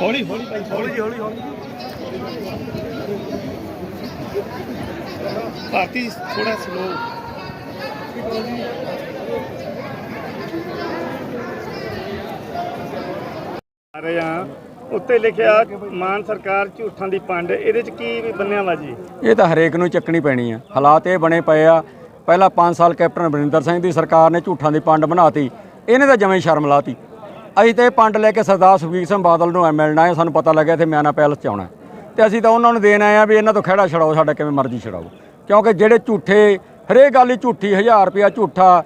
ਹੌਲੀ ਹੌਲੀ ਭਾਈ ਹੌਲੀ। ਜੀ ਹੌਲੀ ਹੌਲੀ। ਭਾਰਤੀ ਥੋੜਾ ਸਲੋ ਆ ਰਹੇ ਆ ਉੱਤੇ ਲਿਖਿਆ ਮਾਨ ਸਰਕਾਰ ਝੂਠਾਂ ਦੀ ਪੰਡ। ਇਹਦੇ ਚ ਕੀ ਵੀ ਬੰਨਿਆ ਵਾ ਜੀ? ਇਹ ਤਾਂ ਹਰੇਕ ਨੂੰ ਚੱਕਣੀ ਪੈਣੀ ਆ। ਹਾਲਾਤ ਇਹ ਬਣੇ ਪਏ ਆ। ਪਹਿਲਾਂ 5 ਸਾਲ ਕੈਪਟਨ ਅਮਰਿੰਦਰ ਸਿੰਘ ਦੀ ਸਰਕਾਰ ਨੇ ਝੂਠਾਂ ਦੀ ਪੰਡ ਬਣਾਤੀ ਇਹਨੇ ਤਾਂ ਜਵੇਂ ਹੀ ਸ਼ਰਮ ਲਾਤੀ। ਅਸੀਂ ਤੇ ਇਹ ਪੰਡ ਲੈ ਕੇ ਸਰਦਾਰ ਸੁਖਬੀਰ ਸਿੰਘ ਬਾਦਲ ਨੂੰ ਮਿਲਣਾ ਹੈ। ਸਾਨੂੰ ਪਤਾ ਲੱਗਿਆ ਇੱਥੇ ਮਿਆਨਾ ਪੈਲਸ ਚ ਆਉਣਾ ਤੇ ਅਸੀਂ ਤਾਂ ਉਹਨਾਂ ਨੂੰ ਦੇਣ ਆਏ ਆ ਵੀ ਇਹਨਾਂ ਤੋਂ ਖਹਿੜਾ ਛਡਾਓ, ਸਾਡਾ ਕਿਵੇਂ ਮਰਜ਼ੀ ਛਡਾਓ। ਕਿਉਂਕਿ ਜਿਹੜੇ ਝੂਠੇ, ਹਰੇਕ ਗੱਲ ਹੀ ਝੂਠੀ 1000 ਰੁਪਿਆ ਝੂਠਾ,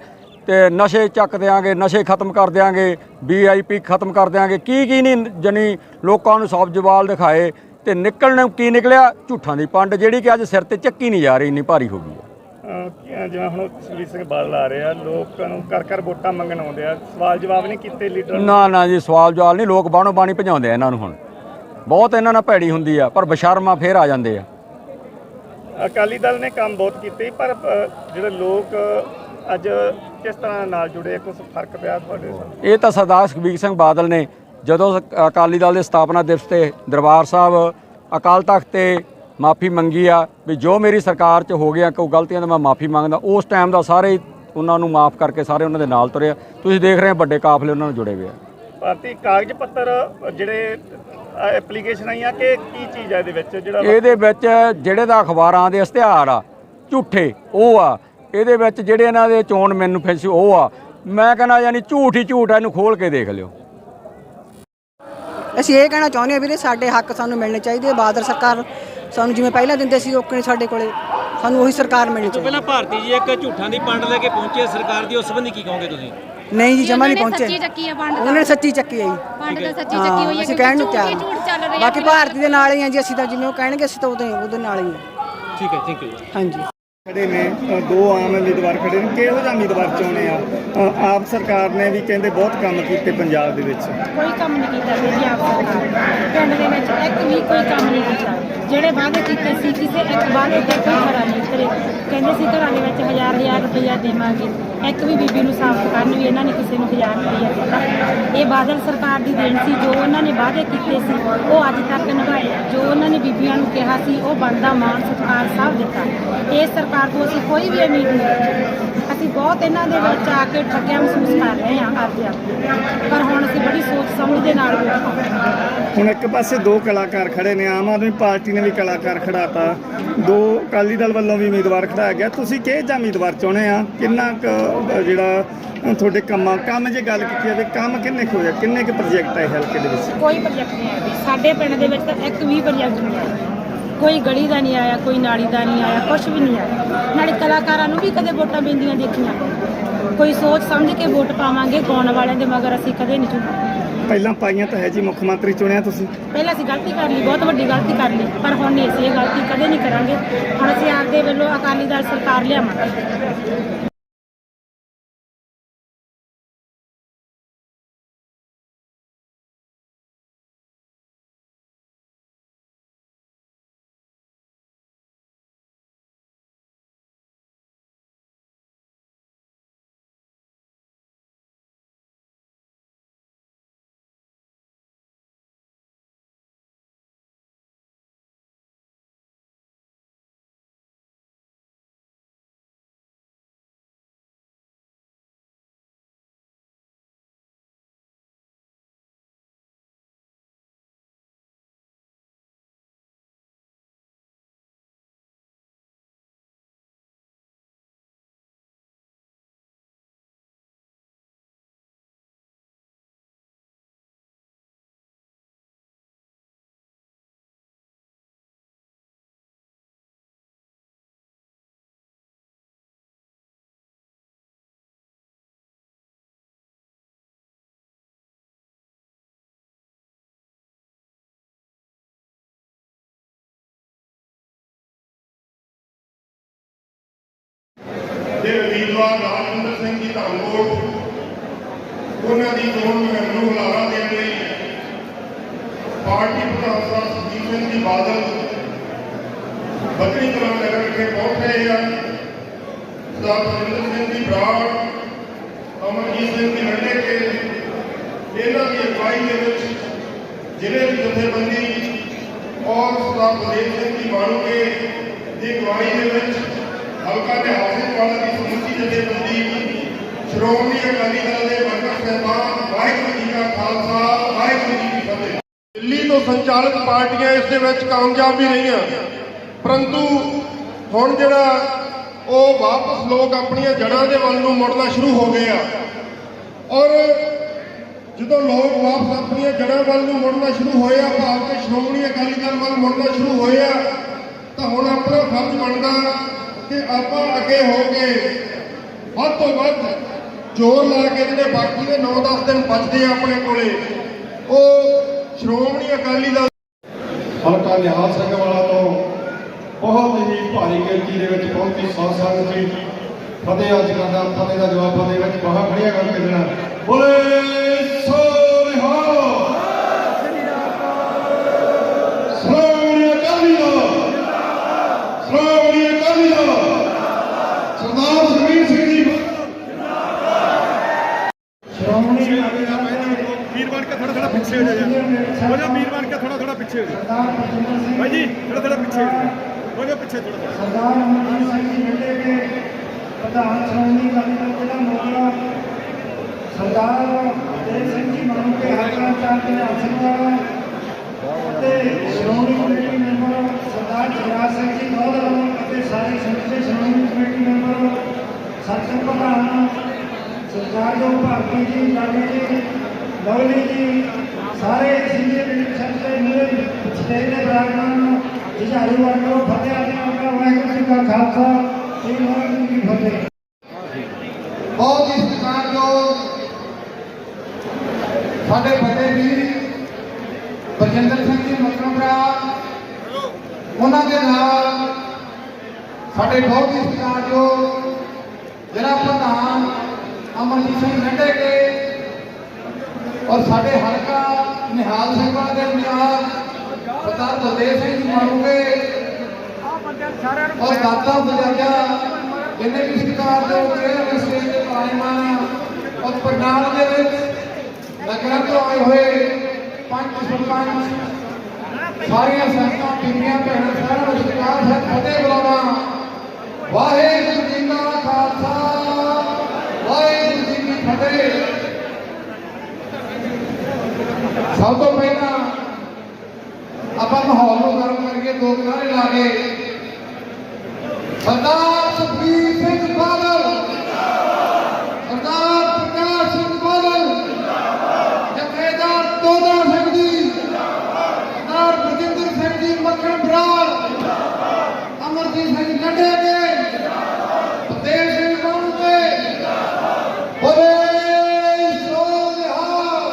ਤੇ ਨਸ਼ੇ ਚੱਕ ਦਿਆਂਗੇ, ਨਸ਼ੇ ਖਤਮ ਕਰ ਦਿਆਂਗੇ ਵੀਆਈਪੀ ਖਤਮ ਕਰ ਦਿਆਂਗੇ, ਕੀ ਕੀ ਨਹੀਂ ਜਣੀ ਲੋਕਾਂ ਨੂੰ ਸਾਫ਼ ਜਵਾਲ ਦਿਖਾਏ, ਤੇ ਨਿਕਲਣ ਕੀ ਨਿਕਲਿਆ? ਝੂਠਾਂ ਦੀ ਪੰਡ, ਜਿਹੜੀ ਕਿ ਅੱਜ ਸਿਰ ਤੇ ਚੱਕੀ ਨਹੀਂ ਜਾ ਰਹੀ, ਇੰਨੀ ਭਾਰੀ ਹੋ ਗਈ ਹੈ। ਜਿਵੇਂ ਹੁਣ ਸੁਖਬੀਰ ਸਿੰਘ ਬਾਦਲ ਆ ਰਹੇ ਆ ਲੋਕਾਂ ਨੂੰ ਕਰ ਕਰ ਵੋਟਾਂ ਮੰਗਣ ਆਉਂਦੇ ਆ। ਸਵਾਲ ਜਵਾਬ ਨਹੀਂ ਕੀਤੇ ਲੀਡਰ ਨਾ? ਨਾ ਜੀ ਸਵਾਲ ਜਵਾਲ ਨਹੀਂ ਲੋਕ ਬਾਣੋ ਬਾਣੀ ਭਜਾਉਂਦੇ ਆ ਇਹਨਾਂ ਨੂੰ ਹੁਣ। ਬਹੁਤ ਇਹਨਾਂ ਨਾਲ ਭੈੜੀ ਹੁੰਦੀ ਆ ਪਰ ਬਸ਼ਰਮਾ ਫੇਰ ਆ ਜਾਂਦੇ ਆ। ਅਕਾਲੀ ਦਲ ਨੇ ਕੰਮ ਬਹੁਤ ਕੀਤੇ ਪਰ ਜਿਹੜੇ ਲੋਕ ਅੱਜ ਕਿਸ ਤਰ੍ਹਾਂ ਨਾਲ ਜੁੜੇ ਕੁਝ ਫ਼ਰਕ ਪਿਆ ਤੁਹਾਡੇ ਇਹ ਤਾਂ ਸਰਦਾਰ ਸੁਖਬੀਰ ਸਿੰਘ ਬਾਦਲ ਨੇ ਜਦੋਂ ਸ- ਅਕਾਲੀ ਦਲ ਦੇ ਸਥਾਪਨਾ ਦਿਵਸ ਤੇ ਦਰਬਾਰ ਸਾਹਿਬ ਅਕਾਲ ਤਖਤ ਤੇ ਮਾਫੀ ਮੰਗੀ ਆ ਵੀ ਜੋ ਮੇਰੀ ਸਰਕਾਰ 'ਚ ਹੋ ਗਿਆ ਕੋਈ ਗਲਤੀਆਂ ਦਾ ਮੈਂ ਮਾਫੀ ਮੰਗਦਾ। ਉਸ ਟਾਈਮ ਦਾ ਸਾਰੇ ਉਹਨਾਂ ਨੂੰ ਮਾਫ ਕਰਕੇ ਸਾਰੇ ਉਹਨਾਂ ਦੇ ਨਾਲ ਤੁਰਿਆ ਤੁਸੀਂ ਦੇਖ ਰਹੇ ਹੋ ਵੱਡੇ ਕਾਫਲੇ ਉਹਨਾਂ ਨਾਲ ਜੁੜੇ ਹੋਏ ਆ। ਭਾਰਤੀ ਕਾਗਜ਼ ਪੱਤਰ ਜਿਹੜੇ ਐਪਲੀਕੇਸ਼ਨ ਆਈਆਂ ਕਿ ਕੀ ਚੀਜ਼ ਹੈ ਇਹਦੇ ਵਿੱਚ ਜਿਹੜਾ ਇਹਦੇ ਵਿੱਚ ਜਿਹੜੇ ਦਾ ਅਖਬਾਰਾਂ ਦੇ ਇਸ਼ਤਿਹਾਰ ਆ ਝੂਠੇ ਉਹ ਆ। ਇਹਦੇ ਵਿੱਚ ਜਿਹੜੇ ਇਹਨਾਂ ਦੇ ਚੋਣ ਮੈਨੂਫੈਕਚਰ ਉਹ ਆ। ਮੈਂ ਕਹਿੰਦਾ ਯਾਨੀ ਝੂਠ ਹੀ ਝੂਠ ਆ ਇਹਨੂੰ ਖੋਲ ਕੇ ਦੇਖ ਲਿਓ। ਅਸੀਂ ਇਹ ਕਹਿਣਾ ਚਾਹੁੰਦੇ ਹਾਂ ਵੀਰੇ ਸਾਡੇ ਹੱਕ ਸਾਨੂੰ ਮਿਲਣੇ ਚਾਹੀਦੇ ਆ। ਬਾਦਲ ਸਰਕਾਰ ਸਾਨੂੰ ਜਿਵੇਂ ਪਹਿਲਾਂ ਦਿੰਦੇ ਸੀ ਓਕਣੇ ਸਾਡੇ ਕੋਲੇ ਸਾਨੂੰ ਉਹੀ ਸਰਕਾਰ ਮਿਲਣੀ ਚਾਹੀਦੀ ਪਹਿਲਾਂ ਭਾਰਤੀ ਜੀ ਇੱਕ ਝੂਠਾਂ ਦੀ ਪੰਡ ਲੈ ਕੇ ਪਹੁੰਚੇ ਸਰਕਾਰ ਦੀ ਉਸ ਸੰਬੰਧੀ ਕੀ ਕਹੋਗੇ ਤੁਸੀਂ? ਨਹੀਂ ਜੀ ਜਮਾ ਨਹੀਂ ਪਹੁੰਚੇ। ਸੱਚੀ ਚੱਕੀ ਆ ਵੰਡ ਉਹਨਾਂ ਨੇ ਸੱਚੀ ਚੱਕੀ ਹੈ ਜੀ। ਵੰਡ ਤਾਂ ਸੱਚੀ ਚੱਕੀ ਹੋਈ ਹੈ ਅਸੀਂ ਕਹਿਣ ਨੂੰ ਤਿਆਰ ਝੂਠ ਹਾਂ। ਬਾਕੀ ਭਾਰਤੀ ਦੇ ਨਾਲ ਹੀ ਆ ਜੀ ਅਸੀਂ ਤਾਂ ਜਿਵੇਂ ਉਹ ਕਹਿਣਗੇ ਅਸੀਂ ਤਾਂ ਉਹਦੇ ਉਹਦੇ ਨਾਲ ਹੀ ਆ। ਠੀਕ ਹੈ ਥੈਂਕ ਯੂ ਹਾਂਜੀ। ਖੜੇ ਨੇ ਦੋ ਆਮ ਉਮੀਦਵਾਰ ਖੜੇ ਨੇ। ਕਿਹੋ ਜਿਹਾ ਉਮੀਦਵਾਰ ਚਾਹੁੰਦੇ ਆ? ਆਪ ਸਰਕਾਰ ਨੇ ਵੀ ਕਹਿੰਦੇ ਬਹੁਤ ਕੰਮ ਕੀਤੇ ਪੰਜਾਬ ਦੇ ਵਿੱਚ। ਕੋਈ ਕੰਮ ਨਹੀਂ ਕੀਤਾ ਜੀ ਆਪ ਸਰਕਾਰ ਪਿੰਡ ਦੇ ਵਿੱਚ ਇੱਕ ਵੀ ਕੋਈ ਕੰਮ ਨਹੀਂ ਕੀਤਾ। ਜਿਹੜੇ ਵਾਅਦੇ ਕੀਤੇ ਸੀ, ਕਿਸੇ ਇੱਕ ਵਾਅਦੇ ਤੇ ਕੋਈ ਖਰਾ ਨਹੀਂ ਉਤਰੇ। ਕਹਿੰਦੇ ਸੀ ਘਰਾਂ ਦੇ ਵਿੱਚ ਹਜ਼ਾਰ ਹਜ਼ਾਰ ਰੁਪਈਆ ਦੇਵਾਂਗੇ। ਇੱਕ ਵੀ ਬੀਬੀ ਨੂੰ ਸਾਫ਼ ਕਰਨ ਵੀ ਇਹਨਾਂ ਨੇ ਕਿਸੇ ਨੂੰ ਹਜ਼ਾਰ ਰੁਪਈਆ ਦਿੱਤਾ। ਇਹ ਬਾਦਲ ਸਰਕਾਰ ਦੀ ਦੇਣ ਸੀ, ਜੋ ਉਹਨਾਂ ਨੇ ਵਾਅਦੇ ਕੀਤੇ ਸੀ, ਉਹ ਅੱਜ ਤੱਕ ਨਿਭਾਏ। ਜੋ ਉਹਨਾਂ ਨੇ ਬੀਬੀਆਂ ਨੂੰ ਕਿਹਾ ਸੀ, ਉਹ ਬਣਦਾ ਮਾਣ ਸਤਿਕਾਰ ਸਭ ਦਿੱਤਾ। ਇਹ ਸਰਕਾਰ ਤੋਂ ਅਸੀਂ ਕੋਈ ਵੀ ਉਮੀਦ ਨਹੀਂ ਅਸੀਂ ਬਹੁਤ ਇਹਨਾਂ ਦੇ ਵਿੱਚ ਆ ਕੇ ਠੱਗਿਆ ਮਹਿਸੂਸ ਕਰ ਰਹੇ ਹਾਂ ਆਪਦੇ ਆਪ ਪਰ ਹੁਣ ਅਸੀਂ ਬੜੀ ਸੋਚ ਸਮਝ ਦੇ ਨਾਲ ਵੋਟ ਪਾਉਂਦੇ ਹਾਂ। ਹੁਣ ਇੱਕ ਪਾਸੇ ਦੋ ਕਲਾਕਾਰ ਖੜੇ ਨੇ ਆਮ ਆਦਮੀ ਪਾਰਟੀ ਨੇ ਵੀ ਕਲਾਕਾਰ ਖੜਾਤਾ। ਦੋ ਅਕਾਲੀ ਦਲ ਵੱਲੋਂ ਵੀ ਉਮੀਦਵਾਰ ਖੜਾਇਆ ਗਿਆ। ਤੁਸੀਂ ਕਿਹੋ ਜਿਹਾ ਉਮੀਦਵਾਰ ਚਾਹੁੰਦੇ ਆ? ਕਿੰਨਾ ਜਿਹੜਾ ਤੁਹਾਡੇ ਕੰਮਾਂ ਕੰਮ ਜੇ ਗੱਲ ਕੀਤੀ ਜਾਵੇ ਕੰਮ ਕਿੰਨੇ ਕੁ ਹੋਇਆ ਕਿੰਨੇ ਕੁ ਪ੍ਰੋਜੈਕਟ ਹੈ ਹਲਕੇ ਦੇ ਵਿੱਚ? ਕੋਈ ਪ੍ਰੋਜੈਕਟ ਨਹੀਂ ਜੀ। ਸਾਡੇ ਪਿੰਡ ਦੇ ਵਿੱਚ ਤਾਂ ਇੱਕ ਵੀ ਪ੍ਰੋਜੈਕਟ ਨਹੀਂ ਆਇਆ ਕੋਈ ਗਲੀ ਦਾ ਨਹੀਂ ਆਇਆ ਕੋਈ ਨਾਲੀ ਦਾ ਨਹੀਂ ਆਇਆ ਕੁਝ ਵੀ ਨਹੀਂ ਆਇਆ। ਨਾਲੇ ਕਲਾਕਾਰਾਂ ਨੂੰ ਵੀ ਕਦੇ ਵੋਟਾਂ ਪੈਂਦੀਆਂ ਦੇਖੀਆਂ। ਕੋਈ ਸੋਚ ਸਮਝ ਕੇ ਵੋਟ ਪਾਵਾਂਗੇ ਗਾਉਣ ਵਾਲਿਆਂ ਦੇ ਮਗਰ ਅਸੀਂ ਕਦੇ ਨਹੀਂ ਝੁਕਾਂਗੇ ਪਹਿਲਾਂ ਪਾਈਆਂ ਤਾਂ ਹੈ ਜੀ ਮੁੱਖ ਮੰਤਰੀ ਚੁਣਿਆ ਤੁਸੀਂ। ਪਹਿਲਾਂ ਅਸੀਂ ਗਲਤੀ ਕਰ ਲਈ ਬਹੁਤ ਵੱਡੀ ਗਲਤੀ ਕਰ ਲਈ ਪਰ ਹੁਣ ਨਹੀਂ ਅਸੀਂ ਇਹ ਗਲਤੀ ਕਦੇ ਨਹੀਂ ਕਰਾਂਗੇ। ਹੁਣ ਅਸੀਂ ਆਪਦੇ ਵੱਲੋਂ ਅਕਾਲੀ ਦਲ ਸਰਕਾਰ ਲਿਆਵਾਂਗੇ। ਉਮੀਦਵਾਰ ਰਾਜਵਿੰਦਰ ਸਿੰਘ ਜੀ ਧਰਮਕੋਟ ਉਹਨਾਂ ਦੀ ਚੋਣ ਮੁਹਿੰਮ ਨੂੰ ਹੁਲਾਰਾ ਦੇਣ ਲਈ ਪਾਰਟੀ ਪ੍ਰਧਾਨ ਸਾਹਿਬ ਸੁਖਬੀਰ ਸਿੰਘ ਜੀ ਬਾਦਲ ਬੱਕਰੀ ਕਲਾਂ ਨਗਰ ਵਿਖੇ ਪਹੁੰਚ ਰਹੇ ਆ। ਸਰਦਾਰ ਸੁਰਿੰਦਰ ਸਿੰਘ ਜੀ ਬਰਾੜ, ਅਮਰਜੀਤ ਸਿੰਘ ਜੀ ਹੰਡੇ ਕੇ ਇਹਨਾਂ ਦੀ ਅਗਵਾਈ ਦੇ ਵਿੱਚ ਜ਼ਿਲ੍ਹੇ ਦੀ ਜਥੇਬੰਦੀ ਔਰ ਸਰਦਾਰ ਬਲਦੇਵ ਸਿੰਘ ਜੀ ਮਾਣੂਕੇ ਦੀ ਅਗਵਾਈ ਦੇ ਵਿੱਚ ਹਲਕਾ ਨਿਹਾਲ ਸਿੰਘ ਵਾਲਾ ਦੀ ਸਮੁੱਚੀ ਜਥੇਬੰਦੀ, ਸ਼੍ਰੋਮਣੀ ਅਕਾਲੀ ਦਲ ਦੇ ਵਰਕਰ ਸਹਿਬਾਨ, ਵਾਹਿਗੁਰੂ ਜੀ ਕਾ ਖਾਲਸਾ, ਵਾਹਿਗੁਰੂ ਜੀ ਕੀ ਫਤਿਹ। ਦਿੱਲੀ ਤੋਂ ਸੰਚਾਲਿਤ ਪਾਰਟੀਆਂ ਇਸ ਦੇ ਵਿੱਚ ਕਾਮਯਾਬ ਵੀ ਰਹੀਆਂ। ਪਰੰਤੂ ਹੁਣ ਜਿਹੜਾ ਉਹ ਵਾਪਸ ਲੋਕ ਆਪਣੀਆਂ ਜੜ੍ਹਾਂ ਦੇ ਵੱਲ ਨੂੰ ਮੁੜਨਾ ਸ਼ੁਰੂ ਹੋ ਗਏ ਆ। ਔਰ ਜਦੋਂ ਲੋਕ ਵਾਪਸ ਆਪਣੀਆਂ ਜੜ੍ਹਾਂ ਵੱਲ ਨੂੰ ਮੁੜਨਾ ਸ਼ੁਰੂ ਹੋਏ ਆ, ਭਾਵ ਕਿ ਸ਼੍ਰੋਮਣੀ ਅਕਾਲੀ ਦਲ ਵੱਲ ਮੁੜਨਾ ਸ਼ੁਰੂ ਹੋਏ ਆ, ਤਾਂ ਹੁਣ ਆਪਣਾ ਫਰਜ਼ ਬਣਦਾ ਕਿ ਆਪਾਂ ਅੱਗੇ ਹੋ ਕੇ ਵੱਧ ਤੋਂ ਵੱਧ ਜ਼ੋਰ ਲਾ ਕੇ ਜਿਹੜੇ ਬਾਕੀ ਦੇ 9-10 ਦਿਨ ਬਚਦੇ ਆ ਆਪਣੇ ਕੋਲੇ, ਉਹ ਸ਼੍ਰੋਮਣੀ ਅਕਾਲੀ ਦਲ ਹਲਕਾ ਨਿਹਾਲ ਸਿੰਘ ਵਾਲਾ ਤੋਂ ਬਹੁਤ ਹੀ ਭਾਰੀ ਗਿਣਤੀ ਦੇ ਵਿੱਚ ਪਹੁੰਚੀ ਸਾਧ ਸੰਗਤ ਜੀ ਫਤਿਹ ਅੱਜ ਕਰਦਾ, ਫਤਿਹ ਦਾ ਜਵਾਬ ਫਤਿਹ ਵਿੱਚ ਬਾਹਾਂ ਖੜੀਆਂ ਕਰਕੇ ਦੇਣਾ ਬੋਲੇ ਸੋ ਨਿਹਾਲ ਸ਼੍ਰੋਮਣੀ ਅਕਾਲੀ ਦਲ ਸ਼੍ਰੋਮਣੀ ਅਕਾਲੀ ਦਲ ਸਰਦਾਰ ਸੁਖਬੀਰ ਸਿੰਘ ਜੀ ਸ਼੍ਰੋਮਣੀ ਅਕਾਲੀ ਦਲ ਦੇ ਵੀਰ ਬਣ ਕੇ ਥੋੜਾ ਥੋੜਾ ਪਿੱਛੇ ਹੋ ਜਾ ਹੋ ਜਾ ਵੀਰ ਬਣ ਕੇ ਥੋੜਾ ਥੋੜਾ ਪਿੱਛੇ ਹੋ ਜਾ ਸਰਦਾਰ ਬਲਜਿੰਦਰ ਸਿੰਘ ਭਾਈ ਜੀ ਥੋੜਾ ਥੋੜਾ ਪਿੱਛੇ ਹੋ ਜਾ ਪਿੱਛੇ ਥੋੜਾ ਸਰਦਾਰ ਅਮਰਜੀਤ ਸਿੰਘ ਜੀ ਮਿਲੇ ਕੇ ਪ੍ਰਧਾਨ ਸ਼੍ਰੋਮਣੀ ਅਕਾਲੀ ਦਲ ਜ਼ਿਲ੍ਹਾ ਮੋਗਾ ਸਰਦਾਰ ਦੇਵ ਸਿੰਘ ਜੀ ਮਾਨੂ ਕੇ ਹਲਕਾ ਚਾਰ ਦੇ ਵਾਲਾ ਅਤੇ ਸ਼੍ਰੋਮਣੀ ਕਮੇਟੀ ਮੈਂਬਰ ਸਰਦਾਰ ਜਗਰਾਜ ਸਿੰਘ ਜੀ ਮੋਹਦਰ ਅਤੇ ਸਾਰੇ ਸਮੁੱਚੇ ਸ਼੍ਰੋਮਣੀ ਕਮੇਟੀ ਮੈਂਬਰ ਸਤਿ ਪ੍ਰਧਾਨ ਸਰਦਾਰ ਜੋ ਭਾਰਤੀ ਜੀ ਲਾਲੀ ਜੀ ਲਵਲੀ ਜੀ ਸਾਰੇ ਸੀਨੀਅਰ ਲੀਡਰਸ਼ਿਪ ਦੇ ਮੇਰੇ ਪਿਛਲੇ ਦੇ ਬਰਾਬਰ ਜੁਝਾਰੂ ਵਰਗੋ, ਫਤਿਹ ਆਦਿ ਦਾ ਵਾਹਿਗੁਰੂ ਜੀ ਕਾ ਖਾਲਸਾ ਤੇ ਵਾਹਿਗੁਰੂ ਜੀ ਫਤਿਹ। ਬਹੁਤ ਹੀ ਸਤਿਕਾਰਯੋਗ ਸਾਡੇ ਵੱਡੇ ਵੀਰ ਬਰਜਿੰਦਰ ਸਿੰਘ ਜੀ ਮਕਰਮਰਾ ਉਹਨਾਂ ਦੇ ਨਾਲ ਸਾਡੇ ਬਹੁਤ ਹੀ ਸਤਿਕਾਰਯੋਗ ਜਿਹੜਾ ਪ੍ਰਧਾਨ ਅਮਰਜੀਤ ਸਿੰਘ ਲੰਡੇ ਕੇ ਔਰ ਸਾਡੇ ਹਰ ਨਿਹਾਲ ਸਿੰਘ ਵਾਲਾ ਦੇ ਨਿਹਾਲ ਸਰਦਾਰ ਬਲਦੇਵ ਸਿੰਘ ਜੀ ਮਾਰੂਗੇ। ਔਰ ਦਾਦਾ ਬਜਾਜਾ ਜਿੰਨੇ ਵੀ ਸਰਕਾਰ ਦੇ ਉੱਤੇ ਸਟੇਜ ਤੇ ਪਾਇਮਾਨ ਆ ਔਰ ਪੰਡਾਲ ਦੇ ਵਿੱਚ ਨਗਰਾਂ ਤੋਂ ਆਏ ਹੋਏ ਪੰਜ ਸਰਪੰਚ ਸਾਰੀਆਂ ਸੰਗਤਾਂ ਬੀਬੀਆਂ ਭੈਣਾਂ, ਸਾਰਿਆਂ ਨੂੰ ਸਤਿਕਾਰ ਹੈ, ਫਤਿਹ ਬੁਲਾਉਣਾ ਵਾਹਿਗੁਰੂ ਜੀ ਕਾ ਖਾਲਸਾ ਵਾਹਿਗੁਰੂ ਜੀ ਕੀ ਫਤਿਹ ਸਭ ਤੋਂ ਪਹਿਲਾਂ ਆਪਾਂ ਮਾਹੌਲ ਨੂੰ ਗਰਮ ਕਰਕੇ ਦੋ ਨਾਰੇ ਲਾ ਕੇ ਸਰਦਾਰ ਸੁਖਬੀਰ ਸਿੰਘ ਬਾਦਲ ਸਰਦਾਰ ਪ੍ਰਕਾਸ਼ ਸਿੰਘ ਬਾਦਲ ਜਥੇਦਾਰ ਤੋਦਾ ਸਿੰਘ ਜੀ ਸਰਦਾਰ ਬਰਜਿੰਦਰ ਸਿੰਘ ਜੀ ਮੱਖਣ ਬਰਾੜ ਅਮਰਜੀਤ ਸਿੰਘ ਨੱਡੇ ਕੇ ਫਤਿਹ ਸਿੰਘ ਬਾਣੂ ਕੇ ਬੋਲੇ ਸੋ ਨਿਹਾਲ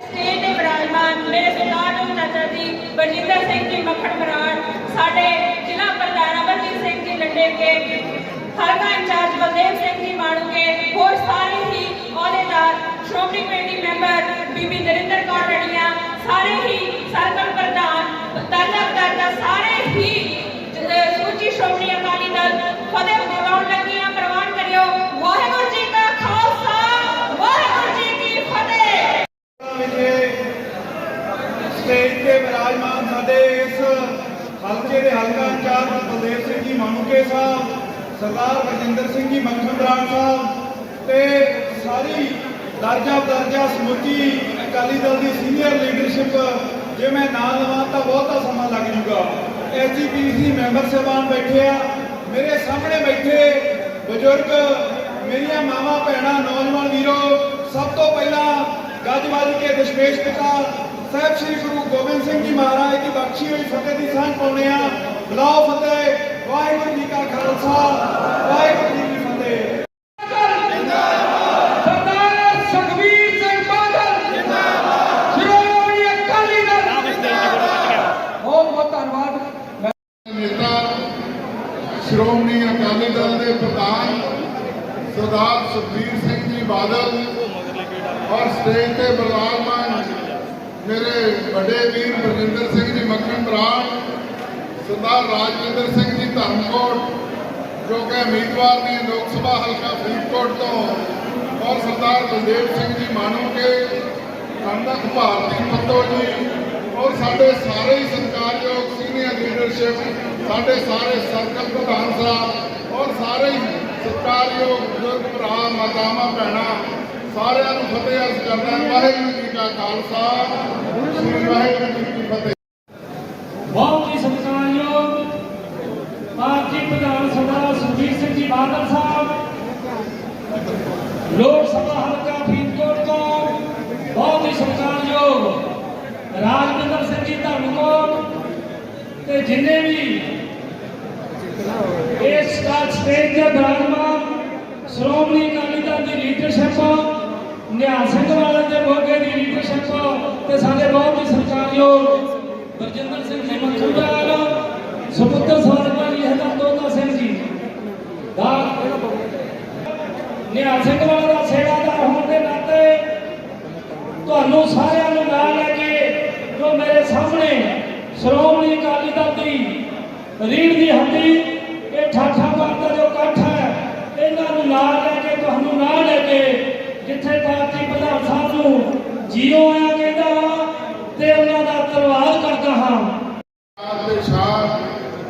ਸਟੇਜ ਦੇ ਵਿਰਾਜਮਾਨ ਮੇਰੇ ਸਰਦਾਰ ਨੂੰ ਚਾਚਾ ਜੀ ਬਰਜਿੰਦਰ ਸਿੰਘ ਜੀ ਮੱਖਣ ਬਰਾੜ ਸਾਡੇ ਜ਼ਿਲ੍ਹਾ ਪ੍ਰਧਾਨ ਅਮਰਜੀਤ ਸਿੰਘ ਜੀ ਲੰਡੇ ਕੇ ਹਲਕਾ ਇੰਚਾਰਜ ਬਲਦੇਵ ਸਿੰਘ ਜੀ ਮਾਣੂਕੇ ਹੋਰ ਸਾਰੇ ਹੀ ਅਹੁਦੇਦਾਰ ਸ਼੍ਰੋਮਣੀ ਕਮੇਟੀ ਮੈਂਬਰ ਬੀਬੀ ਨਰਿੰਦਰ ਕੌਰ ਰਣੀਆਂ ਸਾਰੇ ਹੀ ਸਰਕਲ ਪ੍ਰਧਾਨ ਦਰਜਾ ਦਰਜਾ ਸਾਰੇ ਹੀ ਜ- ਸ਼੍ਰੋਮਣੀ ਅਕਾਲੀ ਦਲ ਫਤਿਹ ਬੁਲਾਉਣ ਲੱਗੀਆਂ, ਪ੍ਰਵਾਨ ਕਰਿਓ। ਵਾਹਿਗੁਰੂ ਜੀ ਕਾ ਖਾਲਸਾ, ਵਾਹਿਗੁਰੂ ਜੀ ਕੀ ਫਤਿਹ। ਸਟੇਜ ਤੇ ਵਿਰਾਜਮਾਨ ਸਾਡੇ ਇਸ ਹਲਕੇ ਦੇ ਹਲਕਾ ਇੰਚਾਰਜ ਬਲਦੇਵ ਸਿੰਘ ਜੀ ਮਾਨੂਕੇ ਸਾਹਿਬ, ਸਰਦਾਰ ਬਰਜਿੰਦਰ ਸਿੰਘ ਜੀ ਮੱਖਣਰਾਮ ਸਾਹਿਬ ਤੇ ਸਾਰੀ ਦਰਜਾ ਦਰਜਾ ਸਮੁੱਚੀ ਅਕਾਲੀ ਦਲ ਦੀ ਸੀਨੀਅਰ ਲੀਡਰਸ਼ਿਪ ਜੇ ਮੈਂ ਨਾਂ ਲਵਾਂ ਤਾਂ ਬਹੁਤਾ ਸਮਾਂ ਲੱਗ ਜੂਗਾ। ਐਸਜੀਪੀਸੀ ਮੈਂਬਰ ਸਾਹਿਬਾਨ ਬੈਠੇ ਆ। ਮੇਰੇ ਸਾਹਮਣੇ ਬੈਠੇ ਬਜ਼ੁਰਗ, ਮੇਰੀਆਂ ਮਾਵਾਂ, ਭੈਣਾਂ, ਨੌਜਵਾਨ ਵੀਰੋ, ਸਭ ਤੋਂ ਪਹਿਲਾਂ ਗੱਜ ਵੱਜ ਕੇ ਦਸ਼ਮੇਸ਼ ਪਿਤਾ, ਸਾਹਿਬ ਸ੍ਰੀ ਗੁਰੂ ਗੋਬਿੰਦ ਸਿੰਘ ਜੀ ਮਹਾਰਾਜ ਦੀ ਬਖਸ਼ੀ ਹੋਈ ਫਤਿਹ ਦੀ ਸਾਂਝ ਪਾਉਂਦੇ ਆ। ਬੁਲਾਓ ਫਤਿਹ, ਵਾਹਿਗੁਰੂ ਜੀ ਕਾ ਖਾਲਸਾ, ਵਾਹਿਗੁਰੂ ਜੀ ਕੀ ਫਤਿਹ। ਪ੍ਰਧਾਨ ਸਰਦਾਰ ਸੁਖਬੀਰ ਸਿੰਘ ਜੀ ਬਾਦਲ ਔਰ ਸਟੇਜ ਤੇ ਬਲਵਾਨਮਾਨ ਮੇਰੇ ਵੱਡੇ ਵੀਰ ਬਰਜਿੰਦਰ ਸਿੰਘ ਜੀ ਮੱਖਣ ਬਰਾੜ ਸਰਦਾਰ ਰਾਜਵਿੰਦਰ ਸਿੰਘ ਜੀ ਧਰਮਕੋਟ, ਜੋ ਕਿ ਉਮੀਦਵਾਰ ਨੇ ਲੋਕ ਸਭਾ ਹਲਕਾ ਫਰੀਦਕੋਟ ਤੋਂ, ਔਰ ਸਰਦਾਰ ਬਲਦੇਵ ਸਿੰਘ ਜੀ ਮਾਨੋਕੇ ਸੰਗਤ ਭਾਰਤੀ ਪੱਤੋ ਜੀ, ਔਰ ਸਾਡੇ ਸਾਰੇ ਹੀ ਸਤਿਕਾਰਯੋਗ ਸੀਨੀਅਰ ਲੀਡਰਸ਼ਿਪ ਸਾਡੇ ਸਾਰੇ ਸਰਕਲ ਪ੍ਰਧਾਨ ਸਾਹਿਬ ਸਾਰੇ ਸਤਿਕਾਰਯੋਗ ਬਜ਼ੁਰਗ ਭਰਾ, ਮਾਤਾਵਾਂ, ਭੈਣਾਂ, ਸਾਰਿਆਂ ਨੂੰ ਫਤਿਹ ਅਰਜ਼ ਕਰਦਾ ਵਾਹਿਗੁਰੂ ਜੀ ਕਾ ਖਾਲਸਾ ਵਾਹਿਗੁਰੂ ਜੀ ਕੀ ਫਤਿਹ। ਬਹੁਤ ਹੀ ਸਤਿਕਾਰਯੋਗ ਭਾਰਤੀ ਪ੍ਰਧਾਨ ਸਰਦਾਰ ਸੁਖਬੀਰ ਸਿੰਘ ਜੀ ਬਾਦਲ ਸਾਹਿਬ, ਲੋਕ ਸਭਾ ਹਲਕਾ ਫਰੀਦਕੋਟ ਤੋਂ ਬਹੁਤ ਹੀ ਸਤਿਕਾਰਯੋਗ ਰਾਜਵਿੰਦਰ ਸਿੰਘ ਜੀ ਧਰਮਕੋਟ ਤੇ ਜਿੰਨੇ ਵੀ ਇਸ ਸਟਾਰ ਸਟੇਜ ਤੇ ਬਿਰਾਜਮਾਨ ਸ਼੍ਰੋਮਣੀ ਅਕਾਲੀ ਦਲ ਦੀ ਲੀਡਰਸ਼ਿਪ ਨਿਹਾਲ ਸਿੰਘ ਵਾਲੇ ਦੇ ਮੋਗੇ ਦੀ ਲੀਡਰਸ਼ਿਪ ਤੇ ਸਾਡੇ ਬਹੁਤ ਹੀ ਸਤਿਕਾਰਯੋਗ ਬਰਜਿੰਦਰ ਸਿੰਘ ਜੀ ਮੱਖੂਦਾਰ ਸੁਪੁੱਤਰ ਸਾਧਨਾ ਜੀ ਹਜ਼ਾਰ ਸਿੰਘ ਜੀ ਦਾ ਨਿਹਾਲ ਸਿੰਘ ਵਾਲੇ ਦਾ ਸੇਵਾਦਾਰ ਹੋਣ ਦੇ ਨਾਤੇ ਤੁਹਾਨੂੰ ਸਾਰਿਆਂ ਨੂੰ ਨਾਲ ਲੈ ਕੇ ਜੋ ਮੇਰੇ ਸਾਹਮਣੇ ਸ਼੍ਰੋਮਣੀ ਅਕਾਲੀ ਦਲ ਦੀ ਰੀੜ ਦੀ ਹੱਡੀ ਇਹ ਠਾਠਾ ਦਾ ਜੋ ਇਕੱਠ ਹੈ, ਇਹਨਾਂ ਨੂੰ ਨਾਲ ਲੈ ਕੇ, ਤੁਹਾਨੂੰ ਨਾਲ ਲੈ ਕੇ ਜਿੱਥੇ ਪਾਰਟੀ ਪ੍ਰਧਾਨ ਸਾਹਿਬ ਨੂੰ ਜੀਓ ਆਇਆ ਕਹਿੰਦਾ ਤੇ ਉਹਨਾਂ ਦਾ ਧੰਨਵਾਦ ਕਰਦਾ ਹਾਂ। ਪੰਜਾਬ ਦੇ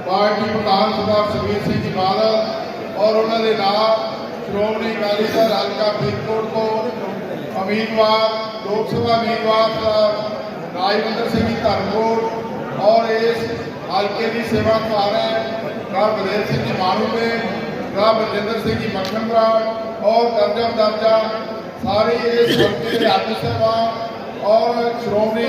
ਪਾਰਟੀ ਪ੍ਰਧਾਨ ਸਰਦਾਰ ਸੁਖਬੀਰ ਸਿੰਘ ਜੀ ਬਾਦਲ ਔਰ ਉਹਨਾਂ ਦੇ ਨਾਲ ਸ਼੍ਰੋਮਣੀ ਅਕਾਲੀ ਦਲ ਹਲਕਾ ਫਰੀਦਕੋਟ ਤੋਂ ਉਮੀਦਵਾਰ, ਲੋਕ ਸਭਾ ਉਮੀਦਵਾਰ ਸਰਦਾਰ ਰਾਜਵਿੰਦਰ ਸਿੰਘ ਜੀ ਧਰਮਕੋਟ ਔਰ ਇਸ ਹਲਕੇ ਦੀ ਸੇਵਾ ਕਰ ਰਹੇ ਰਾਮ ਬਲਦੇਵ ਸਿੰਘ ਜੀ ਮਾਨੂਕੇ ਰਾਮ ਬਲਜਿੰਦਰ ਸਿੰਘ ਜੀ ਮੱਖਣਪੁਰਾ ਔਰ ਦਰਜਾ ਦਰਜਾ ਸਾਰੇ ਇਸ ਹਲਕੇ ਦੇ ਆਗੂ ਸਾਹਿਬਾਨ ਔਰ ਸ਼੍ਰੋਮਣੀ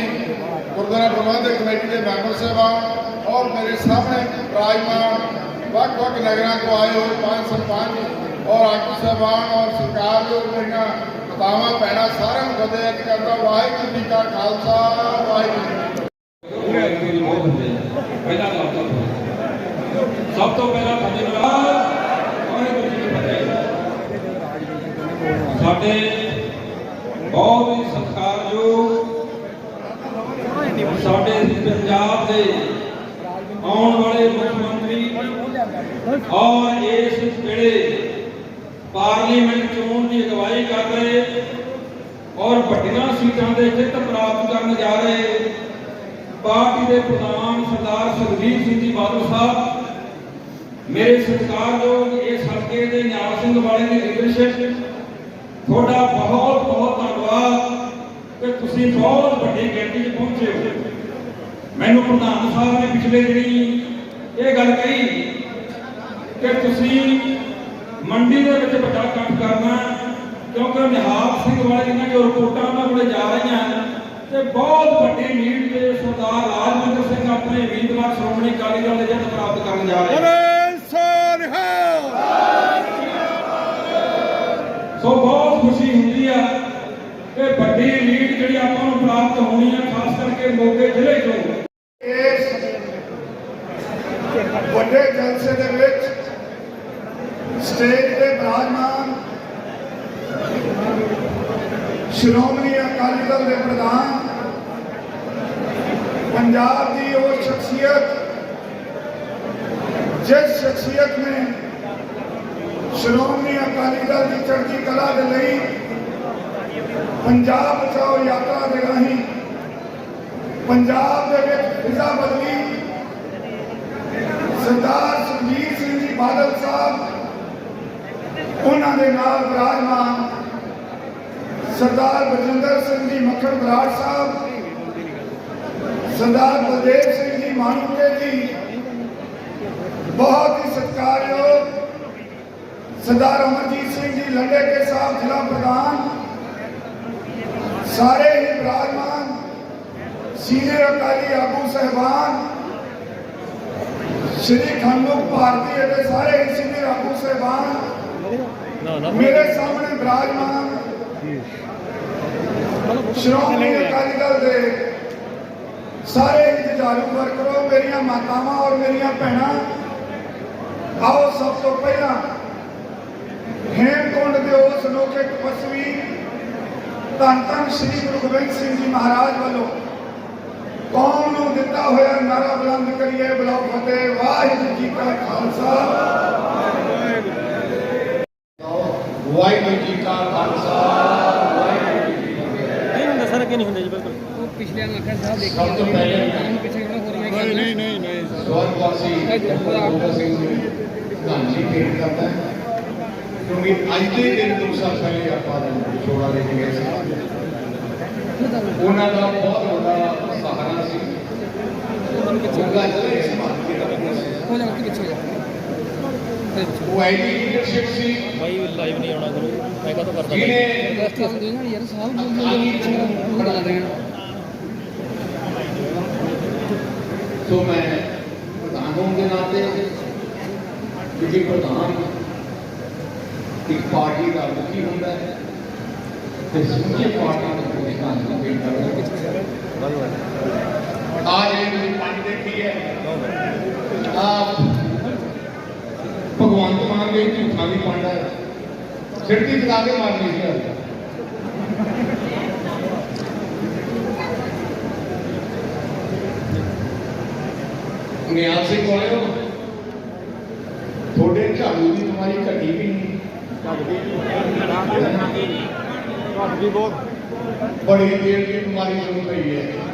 ਗੁਰਦੁਆਰਾ ਪ੍ਰਬੰਧਕ ਕਮੇਟੀ ਦੇ ਮੈਂਬਰ ਸਾਹਿਬਾਨ ਔਰ ਮੇਰੇ ਸਾਹਮਣੇ ਵਿਰਾਜਮਾਨ ਵੱਖ-ਵੱਖ ਨਗਰਾਂ ਤੋਂ ਆਏ ਹੋਏ ਪੰਜ ਸਰਪੰਚ ਔਰ ਆਗੂ ਸਾਹਿਬਾਨ ਔਰ ਸਰਕਾਰਯੋਗ ਮੇਰੀਆਂ ਮਾਤਾਵਾਂ ਭੈਣਾਂ ਸਾਰਿਆਂ ਨੂੰ ਫਤਿਹ ਕਰਦਾ ਵਾਹਿਗੁਰੂ ਜੀ ਕਾ ਖਾਲਸਾ, ਵਾਹਿਗੁਰੂ ਜੀ ਪਹਿਲਾ ਦਫ਼ਤਰ ਸਭ ਤੋਂ ਪਹਿਲਾਂ ਧੰਨਵਾਦ ਵਾਹਿਗੁਰੂ ਜੀ ਕੀ ਫਤਿਹ। ਸਾਡੇ ਬਹੁਤ ਹੀ ਸਤਿਕਾਰਯੋਗ ਸਾਡੇ ਪੰਜਾਬ ਦੇ ਆਉਣ ਵਾਲੇ ਮੁੱਖ ਮੰਤਰੀ ਔਰ ਇਸ ਵੇਲੇ ਪਾਰਲੀਮੈਂਟ ਚੋਣ ਦੀ ਅਗਵਾਈ ਕਰ ਰਹੇ ਔਰ ਵੱਡੀਆਂ ਸੀਟਾਂ ਦੇ ਜਿੱਤ ਪ੍ਰਾਪਤ ਕਰਨ ਜਾ ਰਹੇ ਪਾਰਟੀ ਦੇ ਪ੍ਰਧਾਨ ਸਰਦਾਰ ਸੁਖਬੀਰ ਸਿੰਘ ਜੀ ਬਾਦਲ ਸਾਹਿਬ ਮੇਰੇ ਸਤਿਕਾਰਯੋਗ ਇਹ ਹਲਕੇ ਦੇ ਨਿਆਲ ਸਿੰਘ ਵਾਲੇ ਦੀ ਲੀਡਰਸ਼ਿਪ ਤੁਹਾਡਾ ਬਹੁਤ ਬਹੁਤ ਧੰਨਵਾਦ ਕਿ ਤੁਸੀਂ ਬਹੁਤ ਵੱਡੀ ਗਿਣਤੀ 'ਚ ਪਹੁੰਚੇ ਹੋ। ਮੈਨੂੰ ਪ੍ਰਧਾਨ ਸਾਹਿਬ ਨੇ ਪਿਛਲੇ ਦਿਨੀ ਇਹ ਗੱਲ ਕਹੀ ਕਿ ਤੁਸੀਂ ਮੰਡੀ ਦੇ ਵਿੱਚ ਵੱਡਾ ਇਕੱਠ ਕਰਨਾ ਕਿਉਂਕਿ ਨਿਹਾਲ ਸਿੰਘ ਵਾਲੇ ਦੀਆਂ ਜੋ ਰਿਪੋਰਟਾਂ ਉਹਨਾਂ ਕੋਲੇ ਜਾ ਰਹੀਆਂ ਤੇ ਬਹੁਤ ਵੱਡੀ ਲੀਡ ਤੇ ਸਰਦਾਰ ਰਾਜਵਿੰਦਰ ਸਿੰਘ ਆਪਣੇ ਉਮੀਦਵਾਰ ਸ਼੍ਰੋਮਣੀ ਅਕਾਲੀ ਦਲ ਦੇ ਜਿੱਤ ਪ੍ਰਾਪਤ ਕਰਨ ਜਾ ਰਹੇ ਨੇ ਸੋ ਬਹੁਤ ਖੁਸ਼ੀ ਹੁੰਦੀ ਆ ਕਿ ਵੱਡੀ ਲੀਡ ਜਿਹੜੀ ਆਪਾਂ ਨੂੰ ਪ੍ਰਾਪਤ ਹੋਣੀ ਆ, ਖਾਸ ਕਰਕੇ ਮੋਗੇ ਜ਼ਿਲ੍ਹੇ ਤੋਂ ਇਸ ਵੱਡੇ ਜਲਸੇ ਦੇ ਵਿੱਚ ਸਟੇਜ ਤੇ ਬਿਰਾਜਮਾਨ ਸ਼੍ਰੋਮਣੀ ਅਕਾਲੀ ਦਲ ਦੇ ਪ੍ਰਧਾਨ ਪੰਜਾਬ ਦੀ ਉਹ ਸ਼ਖਸੀਅਤ ਜਿਸ ਸ਼ਖਸੀਅਤ ਨੇ ਸ਼੍ਰੋਮਣੀ ਅਕਾਲੀ ਦਲ ਦੀ ਚੜ੍ਹਦੀ ਕਲਾ ਦੇ ਲਈ ਪੰਜਾਬ ਬਚਾਓ ਯਾਤਰਾ ਦੇ ਰਾਹੀਂ ਪੰਜਾਬ ਦੇ ਵਿੱਚ ਫਿਜ਼ਾ ਬਦਲੀ ਸਰਦਾਰ ਸੁਖਬੀਰ ਸਿੰਘ ਜੀ ਬਾਦਲ ਸਾਹਿਬ, ਉਹਨਾਂ ਦੇ ਨਾਲ ਵਿਰਾਜਮਾਨ ਸਰਦਾਰ ਬਜਿੰਦਰ ਸਿੰਘ ਜੀ ਮੱਖਣ ਬਰਾੜ ਸਾਹਿਬ, ਸਰਦਾਰ ਬਲਦੇਵ ਸਿੰਘ ਜੀ ਮਾਨੂਕੇ ਜੀ, ਬਹੁਤ ਹੀ ਸਤਿਕਾਰਯੋਗ ਸਰਦਾਰ ਅਮਰਜੀਤ ਸਿੰਘ ਜੀ ਲੰਡੇਕੇ ਸਾਹਿਬ ਜ਼ਿਲ੍ਹਾ ਪ੍ਰਧਾਨ, ਸਾਰੇ ਹੀ ਵਿਰਾਜਮਾਨ ਸੀਨੀਅਰ ਅਕਾਲੀ ਆਗੂ ਸਹਿਬਾਨ, ਸ਼੍ਰੀ ਖੰਡੂਕ ਭਾਰਤੀ ਅਤੇ ਸਾਰੇ ਹੀ ਸੀਨੀਅਰ ਆਗੂ ਸਹਿਬਾਨ, ਮੇਰੇ ਸਾਹਮਣੇ ਬਰਾਜਮਾਨ, ਸ਼੍ਰੋਮਣੀ ਅਕਾਲੀ ਦਲ ਦੇ ਸਾਰੇ ਹੀ ਵਰਕਰੋ, ਮੇਰੀਆਂ ਮਾਤਾਵਾਂ ਔਰ ਮੇਰੀਆਂ ਭੈਣਾਂ, ਆਓ ਸਭ ਤੋਂ ਪਹਿਲਾਂ ਹੇਮਕੁੰਡ ਦੇ ਉਸ ਅਨੋਖੇ ਤਪਸਵੀ ਧੰਨ ਧੰਨ ਸ੍ਰੀ ਗੁਰੂ ਗੋਬਿੰਦ ਸਿੰਘ ਜੀ ਮਹਾਰਾਜ ਵੱਲੋਂ ਕੌਮ ਨੂੰ ਦਿੱਤਾ ਹੋਇਆ ਨਾਰਾ ਬੁਲੰਦ ਕਰੀਏ ਬਲਾਉ ਫਤਿਹ ਵਾਹਿਗੁਰੂ ਜੀ ਕਾ ਖਾਲਸਾ। ਵਾਹਿਗੁਰੂ ਜੀ ਕਾ ਖਾਲਸਾ। ਵਾਹਿਗੁਰੂ ਜੀ ਕੀ ਫਤਿਹ ਨਹੀਂ ਹੁੰਦਾ ਸਰ ਅੱਗੇ ਨਹੀਂ ਹੁੰਦਾ ਜੀ ਬਿਲਕੁਲ ਸਭ ਤੋਂ ਪਹਿਲੇ ਨਹੀਂ ਨਹੀਂ ਨਹੀਂ ਸਵਰਗਵਾਸੀ ਗੁਰੂ ਸਿੰਘ ਜੀ ਧੰਨ ਜੀ ਭੇਟ ਕਰਦਾ ਹੈ। ਕਿਉਂਕਿ ਅੱਜ ਦੇ ਦਿਨ ਤੋਂ ਸਾਲ ਪਹਿਲੇ ਆਪਾਂ ਵਿਛੋੜਾ ਲੈ ਕੇ ਗਏ ਸੀ। ਉਹਨਾਂ ਦਾ ਬਹੁਤ ਵੱਡਾ ਸਹਾਰਾ ਸੀ। ਉਹਨਾਂ ਦਾ ਇਸ ਮਾਰਗ ਤੇ ਲੱਗਣਾ ਸੀ। ਹੋ ਜਾ ਕਿ ਪਿੱਛੇ ਉਹ ਐਡੀ ਲੀਡਰਸ਼ਿਪ ਸੀ। ਬਾਈ ਲਾਈਵ ਨਹੀਂ ਆਉਣਾ ਕਰੋ। ਮੈਂ ਕਦੋਂ ਕਰਦਾ ਜਿਹਨੇ ਯਾਰ ਸਾਹਿਬ ਸੋ ਮੈਂ ਪ੍ਰਧਾਨ ਹੋਣ ਦੇ ਨਾਤੇ ਕਿਉਂਕਿ ਪ੍ਰਧਾਨ ਪਾਰਟੀ ਦਾ ਮੁਖੀ ਹੁੰਦਾ ਹੈ ਤੇ ਸਮੂਹ ਪਾਰਟੀ ਦਾ ਕੋਈ ਕੰਮ ਨਹੀਂ ਕਰਦਾ ਆ ਜਿਹੜੀ ਤੁਸੀਂ ਪੰਜ ਦੇਖੀ ਹੈ ਆ ਭਗਵੰਤ ਮਾਨ ਦੇ ਝੂਠਾਂ ਦੀ ਪੰਡ ਹੈ ਸਿਰਤੀ ਚਲਾ ਕੇ ਮਾਰਨੀ ਸੀ ਅੱਜ ਨਿਆਲ ਸਿੰਘ ਵਾਲਿਓ ਤੁਹਾਡੇ ਝਾੜੂ ਦੀ ਬਿਮਾਰੀ ਘਟੀ ਵੀ ਨਹੀਂ ਘਟ ਬਹੁਤ ਬੜੀ ਦੇਰ ਦੀ ਬਿਮਾਰੀ ਸ਼ੁਰੂ ਹੋਈ ਹੈ।